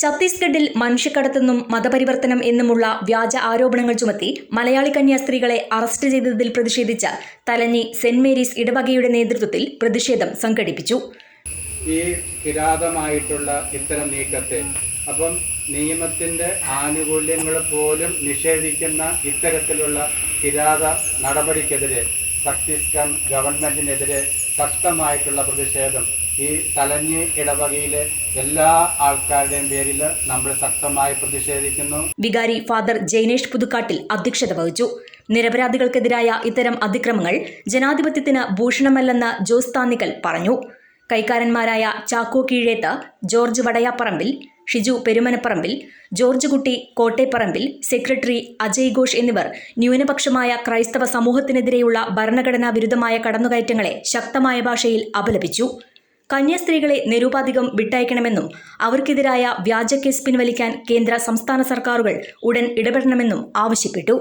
ഛത്തീസ്ഗഡിൽ മനുഷ്യക്കടത്തെന്നും മതപരിവർത്തനം എന്നുമുള്ള വ്യാജ ആരോപണങ്ങൾ ചുമത്തി മലയാളി കന്യാസ്ത്രീകളെ അറസ്റ്റ് ചെയ്തതിൽ പ്രതിഷേധിച്ച് തലഞ്ഞി സെന്റ് മേരീസ് ഇടവകയുടെ നേതൃത്വത്തിൽ പ്രതിഷേധം സംഘടിപ്പിച്ചു. ഈ കിരാതമായിട്ടുള്ള ഇത്തരം നീക്കത്തെ അപ്പം നിയമത്തിന്റെ ആനുകൂല്യങ്ങൾ പോലും നിഷേധിക്കുന്ന ഇത്തരത്തിലുള്ള കിരാത നടപടിക്കെതിരെ ഛത്തീസ്ഗഡ് ഗവൺമെന്റിനെതിരെ ശക്തമായിട്ടുള്ള പ്രതിഷേധം. ഈ തലഞ്ഞി ഇടവകയിലെ എല്ലാ ആൾക്കാരുടെയും പേരിൽ നമ്മൾ ശക്തമായി പ്രതിഷേധിക്കുന്നു. വികാരി ഫാദർ ജൈനേഷ് പുതുക്കാട്ടിൽ അധ്യക്ഷത വഹിച്ചു. നിരപരാധികൾക്കെതിരായ ഇത്തരം അതിക്രമങ്ങൾ ജനാധിപത്യത്തിന് ഭൂഷണമല്ലെന്ന് ജോസ് പറഞ്ഞു. കൈക്കാരന്മാരായ ചാക്കോ കീഴേത്ത് ജോർജ് വടയാപ്പറമ്പിൽ ഷിജു പെരുമനപ്പറമ്പിൽ ജോർജ് കുട്ടി കോട്ടേപ്പറമ്പിൽ സെക്രട്ടറി അജയ് ഘോഷ് എന്നിവർ ന്യൂനപക്ഷമായ ക്രൈസ്തവ സമൂഹത്തിനെതിരെയുള്ള ഭരണഘടനാ വിരുദ്ധമായ കടന്നുകയറ്റങ്ങളെ ശക്തമായ ഭാഷയിൽ അപലപിച്ചു. കന്യാസ്ത്രീകളെ നിരൂപാധികം വിട്ടയക്കണമെന്നും അവർക്കെതിരായ വ്യാജ കേസ് പിൻവലിക്കാൻ കേന്ദ്ര സംസ്ഥാന സർക്കാരുകൾ ഉടൻ ഇടപെടണമെന്നും ആവശ്യപ്പെട്ടു.